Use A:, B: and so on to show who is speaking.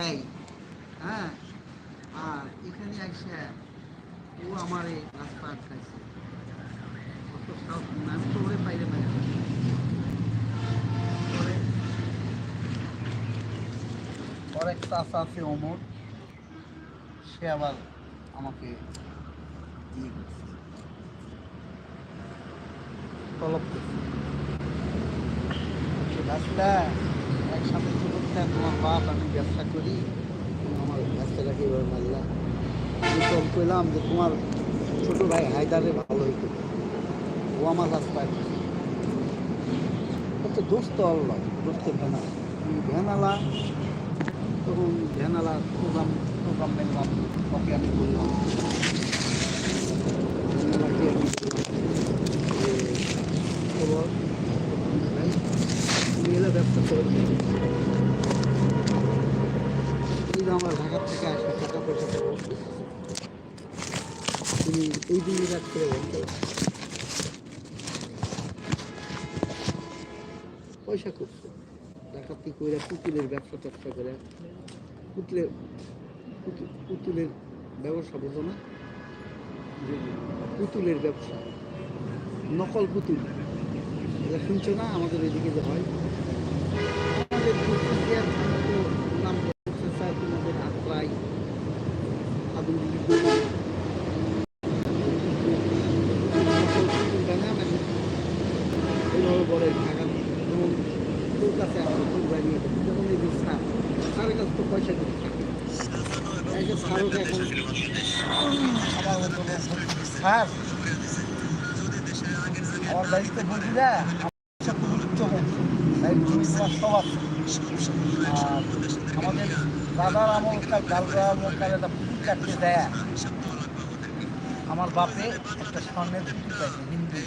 A: এই হ্যাঁ? আর এখানে এসে ও আমার এই রাস্তা পরে চাষা আছে অমর। সে আবার আমাকে ইয়ে করছে। তলব ছোট তোমার বাপ, আমি ব্যবসা করি আমার ব্যবসাটাকে এবার মারলা আমি তো কইলাম যে তোমার ছোট ভাই হায়দারে ভালো হইতো ও আমার রাস্তায় হচ্ছে দোস্ত আল্লাহ দোস্তের ভ্যানালা তুমি ভ্যানালা তখন ভ্যানালা প্রোগ্রাম প্রোগ্রাম দেখলাম ওকে আমি বললাম ভ্যানালাকে আমি খবর এলা ব্যবসা করে। আমার ঢাকার থেকে আসা টাকা পয়সা দেবো তুমি এই দিনই রাত করে বলতে পয়সা করছ ডাকাতি কইরা পুতুলের ব্যবসা ট্যাবসা করে পুতুলের পুতু- পুতুলের ব্যবসা বোঝো না? পুতুলের ব্যবসা। নকল পুতুল। এটা শুনছো না? আমাদের এদিকে যে হয়। আমাদের কুচবিহার স্যার বাড়িতে বলছি না? আমাদের দাদার আমলকার গালরা আমলকার একটা পুকুর কাটতে দেয়। আমার বাপে একটা স্বর্ণের পুকুর পাইছে হিন্দু